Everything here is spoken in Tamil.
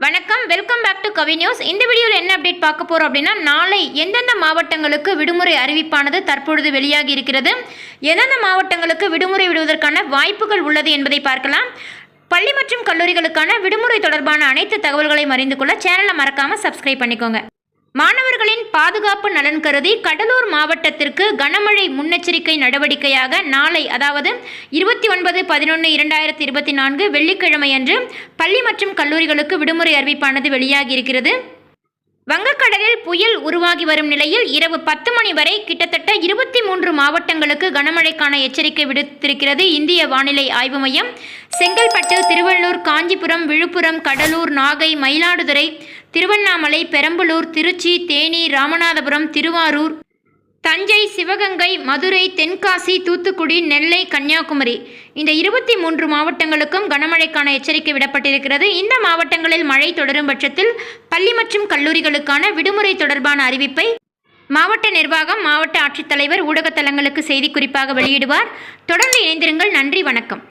வணக்கம். Welcome back to Kavi news இந்த வீடியோவில் என்ன அப்டேட் பார்க்க போகிறோம் அப்படின்னா நாளை எந்தெந்த மாவட்டங்களுக்கு விடுமுறை அறிவிப்பானது தற்பொழுது வெளியாகி இருக்கிறது? எந்தெந்த மாவட்டங்களுக்கு விடுமுறை விடுவதற்கான வாய்ப்புகள் உள்ளது என்பதை பார்க்கலாம். பள்ளி மற்றும் கல்லூரிகளுக்கான விடுமுறை தொடர்பான அனைத்து தகவல்களையும் அறிந்து கொள்ள சேனலை மறக்காமல் சப்ஸ்கிரைப் பண்ணிக்கோங்க. மாணவர்களின் பாதுகாப்பு நலன் கருதி கடலூர் மாவட்டத்திற்கு கனமழை முன்னெச்சரிக்கை நடவடிக்கையாக நாளை அதாவது இருபத்தி ஒன்பது பதினொன்று இரண்டாயிரத்தி இருபத்தி நான்கு வெள்ளிக்கிழமையன்று பள்ளி மற்றும் கல்லூரிகளுக்கு விடுமுறை அறிவிப்பானது வெளியாகி இருக்கிறது வங்கக்கடலில் புயல் உருவாகி வரும் நிலையில் இரவு பத்து மணி வரை கிட்டத்தட்ட இருபத்தி மூன்று மாவட்டங்களுக்கு கனமழைக்கான எச்சரிக்கை விடுத்திருக்கிறது இந்திய வானிலை ஆய்வு மையம். செங்கல்பட்டு திருவள்ளூர் காஞ்சிபுரம் விழுப்புரம் கடலூர் நாகை மயிலாடுதுறை திருவண்ணாமலை பெரம்பலூர் திருச்சி தேனி ராமநாதபுரம் திருவாரூர் தஞ்சை சிவகங்கை மதுரை தென்காசி தூத்துக்குடி நெல்லை கன்னியாகுமரி. இந்த இருபத்தி மூன்று மாவட்டங்களுக்கும் கனமழைக்கான எச்சரிக்கை விடப்பட்டிருக்கிறது. இந்த மாவட்டங்களில் மழை தொடரும் பட்சத்தில் பள்ளி மற்றும் கல்லூரிகளுக்கான விடுமுறை தொடர்பான அறிவிப்பை மாவட்ட நிர்வாகம் மாவட்ட ஆட்சித்தலைவர் ஊடகத்தலங்களுக்கு செய்திக்குறிப்பாக வெளியிடுவார். தொடர்ந்து இணைந்திருங்கள். நன்றி வணக்கம்.